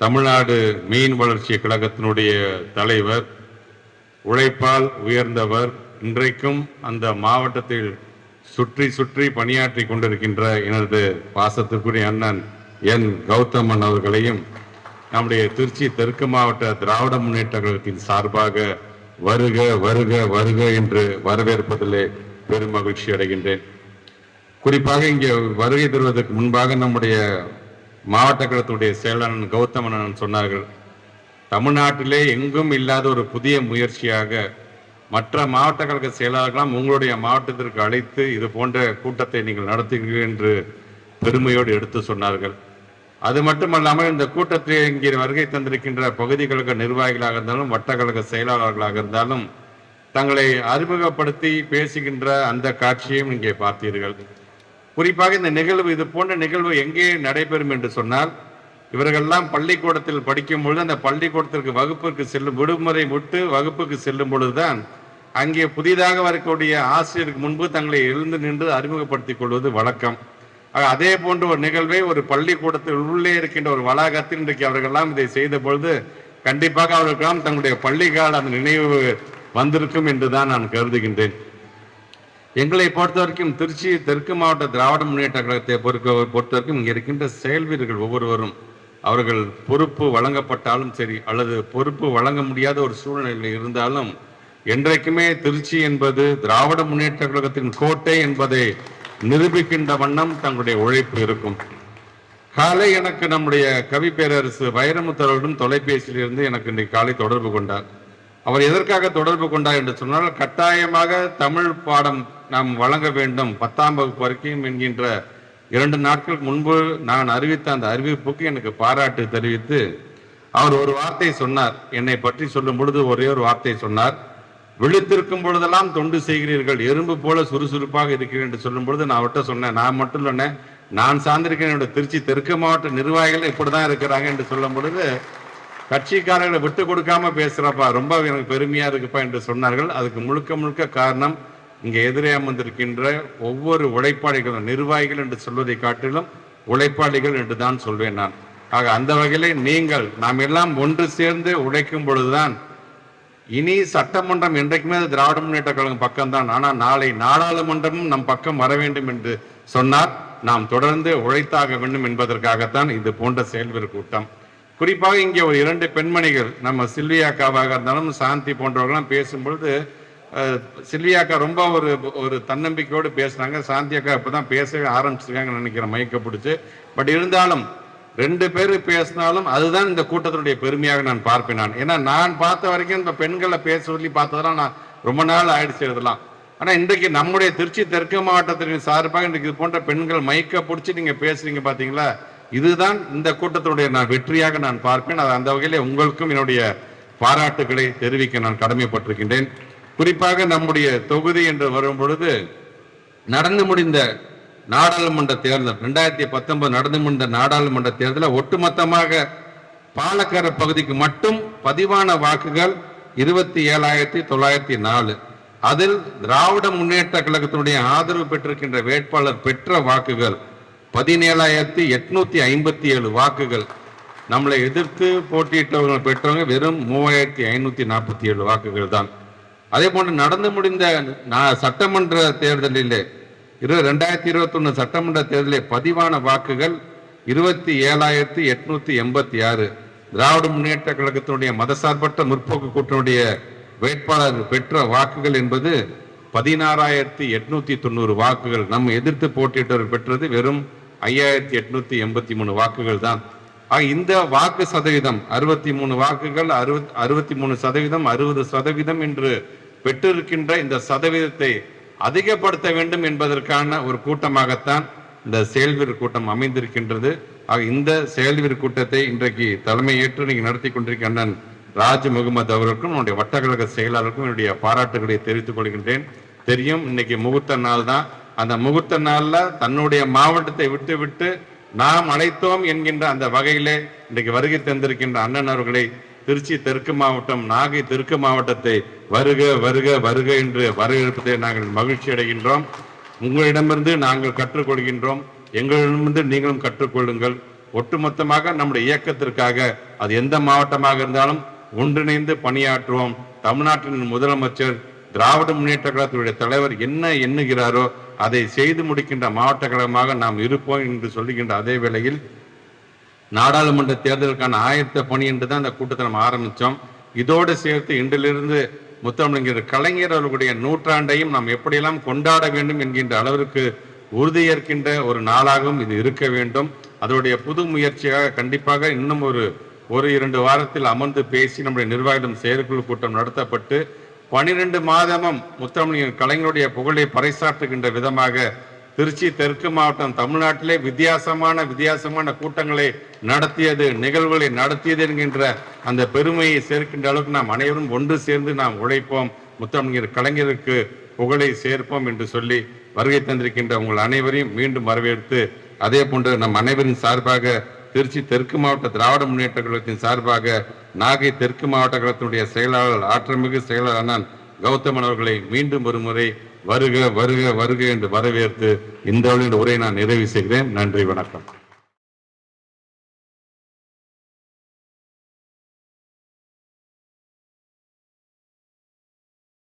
தமிழ்நாடு மீன் வளர்ச்சி கழகத்தினுடைய தலைவர் உழைப்பால் உயர்ந்தவர் இன்றைக்கும் அந்த மாவட்டத்தில் சுற்றி சுற்றி பணியாற்றி கொண்டிருக்கின்ற எனது பாசத்துக்குரிய அண்ணன் என் கௌதமன் அவர்களையும் நம்முடைய திருச்சி தெற்கு மாவட்ட திராவிட முன்னேற்ற கழகத்தின் சார்பாக வருக வருக வருக என்று வரவேற்பதிலே பெரும் மகிழ்ச்சி அடைகின்றேன். குறிப்பாக இங்கே வருகை தருவதற்கு முன்பாக நம்முடைய மாவட்ட கழகத்துடைய செயலாளர் கௌதமன் சொன்னார்கள் தமிழ்நாட்டிலே எங்கும் இல்லாத ஒரு புதிய முயற்சியாக மற்ற மாவட்ட கழக செயலாளர்களாம் உங்களுடைய மாவட்டத்திற்கு அழைத்து இது போன்ற கூட்டத்தை நீங்கள் நடத்துகிறீர்கள் என்று பெருமையோடு எடுத்து சொன்னார்கள். அது மட்டுமல்லாமல் இந்த கூட்டத்தில் இங்கே வருகை தந்திருக்கின்ற பகுதி கழக நிர்வாகிகளாக இருந்தாலும் வட்ட கழக செயலாளர்களாக இருந்தாலும் தங்களை அறிமுகப்படுத்தி பேசுகின்ற அந்த காட்சியையும் இங்கே பார்த்தீர்கள். குறிப்பாக இந்த நிகழ்வு இது போன்ற நிகழ்வு எங்கே நடைபெறும் என்று சொன்னால் இவர்கள்லாம் பள்ளிக்கூடத்தில் படிக்கும் பொழுது அந்த பள்ளிக்கூடத்திற்கு வகுப்பிற்கு செல்லும் விடுமுறை விட்டு வகுப்புக்கு செல்லும் பொழுதுதான் அங்கே புதிதாக வரக்கூடிய ஆசிரியருக்கு முன்பு தங்களை எழுந்து நின்று அறிமுகப்படுத்திக் கொள்வது வழக்கம். அதே போன்ற ஒரு நிகழ்வை ஒரு பள்ளிக்கூடத்தில் உள்ளே இருக்கின்ற ஒரு வளாகத்தில் இன்றைக்கு அவர்கள்லாம் இதை செய்த பொழுது கண்டிப்பாக அவர்களுக்கெல்லாம் தங்களுடைய பள்ளிக்கால அந்த நினைவு வந்திருக்கும் என்றுதான் நான் கருதுகின்றேன். எங்களை பொறுத்த வரைக்கும் திருச்சி தெற்கு மாவட்ட திராவிட முன்னேற்ற கழகத்தை பொறுக்க பொறுத்த வரைக்கும் இங்கே இருக்கின்ற செயல் வீரர்கள் ஒவ்வொருவரும் அவர்கள் பொறுப்பு வழங்கப்பட்டாலும் சரி அல்லது பொறுப்பு வழங்க முடியாத ஒரு சூழ்நிலையில் இருந்தாலும் என்றைக்குமே திருச்சி என்பது திராவிட முன்னேற்ற கழகத்தின் கோட்டை என்பதை நிரூபிக்கின்ற வண்ணம் தங்களுடைய உழைப்பு இருக்கும். காலை எனக்கு நம்முடைய கவி பேரரசு வைரமுத்தரவரிடம் தொலைபேசியில் இருந்து எனக்கு இன்றைக்கு காலை தொடர்பு கொண்டார். அவர் எதற்காக தொடர்பு கொண்டார் என்று சொன்னால் கட்டாயமாக தமிழ் பாடம் நாம் வழங்க வேண்டும். பத்தாம் வகுப்பு வரைக்கும் என்கின்ற இரண்டு நாட்களுக்கு முன்பு நான் அறிவித்த அந்த அறிவிப்புக்கு எனக்கு பாராட்டு தெரிவித்து அவர் ஒரு வார்த்தை சொன்னார். என்னை பற்றி சொல்லும் பொழுது ஒரே ஒரு வார்த்தை சொன்னார். விழித்திருக்கும் பொழுதெல்லாம் தொண்டு செய்கிறீர்கள் எறும்பு போல சுறுசுறுப்பாக இருக்கிறேன் என்று சொல்லும் பொழுது நான் அவர்கிட்ட சொன்னேன். நான் மட்டும் இல்லைன்னே நான் சார்ந்திருக்கேன் என்னோட திருச்சி தெற்கு மாவட்ட நிர்வாகிகள் இப்படிதான் இருக்கிறாங்க என்று சொல்லும் பொழுது கட்சிக்காரர்களை விட்டு கொடுக்காம பேசுறப்பா ரொம்ப எனக்கு பெருமையா இருக்குப்பா என்று சொன்னார்கள். அதுக்கு முழுக்க முழுக்க காரணம் இங்க எதிரே அமர்ந்திருக்கின்ற ஒவ்வொரு உழைப்பாளிகளும் நிர்வாகிகள் என்று சொல்வதை காட்டிலும் உழைப்பாளிகள் என்று தான் சொல்வேன் நான். ஆக அந்த வகையிலே நீங்கள் நாம் எல்லாம் ஒன்று சேர்ந்து உழைக்கும் பொழுதுதான் இனி சட்டமன்றம் என்றைக்குமே அது திராவிட முன்னேற்ற கழகம் பக்கம்தான். ஆனால் நாளை நாடாளுமன்றமும் நம் பக்கம் வர வேண்டும் என்று சொன்னார். நாம் தொடர்ந்து உழைத்தாக வேண்டும் என்பதற்காகத்தான் இது போன்ற செயல்வீர் கூட்டம். குறிப்பாக இங்கே ஒரு இரண்டு பெண்மணிகள் நம்ம சில்வியாக்காவாக இருந்தாலும் சாந்தி போன்றவர்கள்லாம் பேசும்பொழுது சில்வியாக்கா ரொம்ப ஒரு ஒரு தன்னம்பிக்கையோடு பேசுனாங்க சாந்தி அக்கா இப்பதான் பேசவே ஆரம்பிச்சிருக்காங்கன்னு நினைக்கிறேன் மயக்க பிடிச்சி. பட் இருந்தாலும் ரெண்டு பேர் பேசினாலும் அதுதான் இந்த கூட்டத்தினுடைய பெருமையாக நான் பார்ப்பேன் நான் ஏன்னா நான் பார்த்த வரைக்கும் இந்த பெண்களை பேச சொல்லி பார்த்ததெல்லாம் நான் ரொம்ப நாள் ஆயிடுச்சு இதெல்லாம். ஆனால் இன்றைக்கு நம்முடைய திருச்சி தெற்கு மாவட்டத்தின் சார்பாக இன்றைக்கு இது போன்ற பெண்கள் மயக்க பிடிச்சி நீங்கள் பேசுறீங்க பார்த்தீங்களா இதுதான் இந்த கூட்டத்தினுடைய நான் வெற்றியாக நான் பார்ப்பேன். அது அந்த வகையில் உங்களுக்கும் என்னுடைய பாராட்டுகளை தெரிவிக்க நான் கடமைப்பட்டிருக்கின்றேன். குறிப்பாக நம்முடைய தொகுதி என்று வரும் பொழுது நடந்து முடிந்த நாடாளுமன்ற தேர்தல் ரெண்டாயிரத்தி பத்தொன்பது நடந்து முடிந்த நாடாளுமன்ற தேர்தலில் ஒட்டுமொத்தமாக பாலக்கர பகுதிக்கு மட்டும் பதிவான வாக்குகள் இருபத்தி ஏழாயிரத்தி தொள்ளாயிரத்தி நாலு. அதில் திராவிட முன்னேற்ற கழகத்தினுடைய ஆதரவு பெற்றிருக்கின்ற வேட்பாளர் பெற்ற வாக்குகள் பதினேழாயிரத்தி எட்நூத்தி ஐம்பத்தி ஏழு வாக்குகள். நம்மளை எதிர்த்து போட்டியிட்டவங்க பெற்றவங்க வெறும் மூவாயிரத்தி ஐநூத்தி நாற்பத்தி ஏழு வாக்குகள் தான் அதே போன்று நடந்து முடிந்த சட்டமன்ற தேர்தலில் இரு ரெண்டாயிரத்தி இருபத்தி சட்டமன்ற தேர்தலில் பதிவான வாக்குகள் இருபத்தி ஏழாயிரத்தி எட்நூத்தி எண்பத்தி ஆறு. திராவிட முன்னேற்ற கழகத்தினுடைய மதசார்பற்ற முற்போக்கு கூட்டணியுடைய வேட்பாளர் பெற்ற வாக்குகள் என்பது பதினாறாயிரத்தி எட்நூத்தி தொண்ணூறு வாக்குகள். நம்ம எதிர்த்து போட்டியிட்டவர் பெற்றது வெறும் ஐயாயிரத்தி எட்நூத்தி எண்பத்தி மூணு வாக்குகள் தான் ஆக இந்த வாக்கு சதவீதம் அறுபத்தி மூணு வாக்குகள் அறுபத் அறுபத்தி மூணு சதவீதம் அறுபது சதவீதம் என்று பெற்றிருக்கின்ற இந்த சதவீதத்தை அதிகப்படுத்த வேண்டும் என்பதற்கான ஒரு கூட்டமாகத்தான் இந்த செயல்வீர் கூட்டம் அமைந்திருக்கின்றது. ஆக இந்த செயல்வீர் கூட்டத்தை இன்றைக்கு தலைமை ஏற்று நடத்தி கொண்டிருக்க அண்ணன் ராஜ் முகமது அவர்களுக்கும் என்னுடைய வட்டக்கழக செயலாளருக்கும் என்னுடைய பாராட்டுகளை தெரிவித்துக் கொள்கின்றேன். தெரியும் இன்னைக்கு முகூர்த்த நாள் தான் அந்த முகூர்த்த நாளில் தன்னுடைய மாவட்டத்தை விட்டு விட்டு நாம் அழைத்தோம் என்கின்ற அந்த வகையிலே இன்றைக்கு வருகை தந்திருக்கின்ற அண்ணன் அவர்களை திருச்சி தெற்கு மாவட்டம் நாகை தெற்கு மாவட்டத்தை வருக வருக வருக என்று வரவேற்பதை நாங்கள் மகிழ்ச்சி அடைகின்றோம். உங்களிடமிருந்து நாங்கள் கற்றுக்கொள்கின்றோம். எங்களிடமிருந்து நீங்களும் கற்றுக்கொள்ளுங்கள். ஒட்டுமொத்தமாக நம்முடைய இயக்கத்திற்காக அது எந்த மாவட்டமாக இருந்தாலும் ஒன்றிணைந்து பணியாற்றுவோம். தமிழ்நாட்டின் முதலமைச்சர் திராவிட முன்னேற்ற கழகத்தினுடைய தலைவர் என்ன எண்ணுகிறாரோ அதை செய்து முடிக்கின்ற மாவட்ட கழகமாக நாம் இருப்போம் என்று சொல்லுகின்ற அதே வேளையில் நாடாளுமன்ற தேர்தலுக்கான ஆயத்த பணி என்று தான் இந்த கூட்டத்தை நம்ம ஆரம்பித்தோம். இதோடு சேர்த்து இன்றிலிருந்து முத்தமிழர் கலைஞர் அவர்களுடைய நூற்றாண்டையும் நாம் எப்படியெல்லாம் கொண்டாட வேண்டும் என்கின்ற அளவிற்கு உறுதியேற்கின்ற ஒரு நாளாகவும் இது இருக்க வேண்டும். அதனுடைய புது முயற்சியாக கண்டிப்பாக இன்னும் ஒரு ஒரு இரண்டு வாரத்தில் அமர்ந்து பேசி நம்முடைய நிர்வாகிடம் செயற்குழு கூட்டம் நடத்தப்பட்டு பனிரெண்டு மாதமும் முத்தமிழர் கலைஞருடைய புகழை பறைசாற்றுகின்ற விதமாக திருச்சி தெற்கு மாவட்டம் தமிழ்நாட்டிலே வித்தியாசமான வித்தியாசமான கூட்டங்களை நடத்தியது நிகழ்வுகளை நடத்தியது என்கின்ற அந்த பெருமையை சேர்க்கின்ற அளவுக்கு நாம் அனைவரும் ஒன்று சேர்ந்து நாம் உழைப்போம். முத்தமிழர் கலைஞருக்கு புகழை சேர்ப்போம் என்று சொல்லி வருகை தந்திருக்கின்ற உங்கள் அனைவரையும் மீண்டும் வரவேற்று அதே போன்று நம் அனைவரின் சார்பாக திருச்சி தெற்கு மாவட்ட திராவிட முன்னேற்ற கழகத்தின் சார்பாக நாகை தெற்கு மாவட்ட கழகத்தினுடைய செயலாளர் ஆற்றமிகு செயலாளர் அண்ணன் கௌதமன் அவர்களை மீண்டும் ஒரு முறை வருக வருக வருக என்று வரவேற்று இந்த உரையை நான் நிறைவு செய்கிறேன். நன்றி வணக்கம்.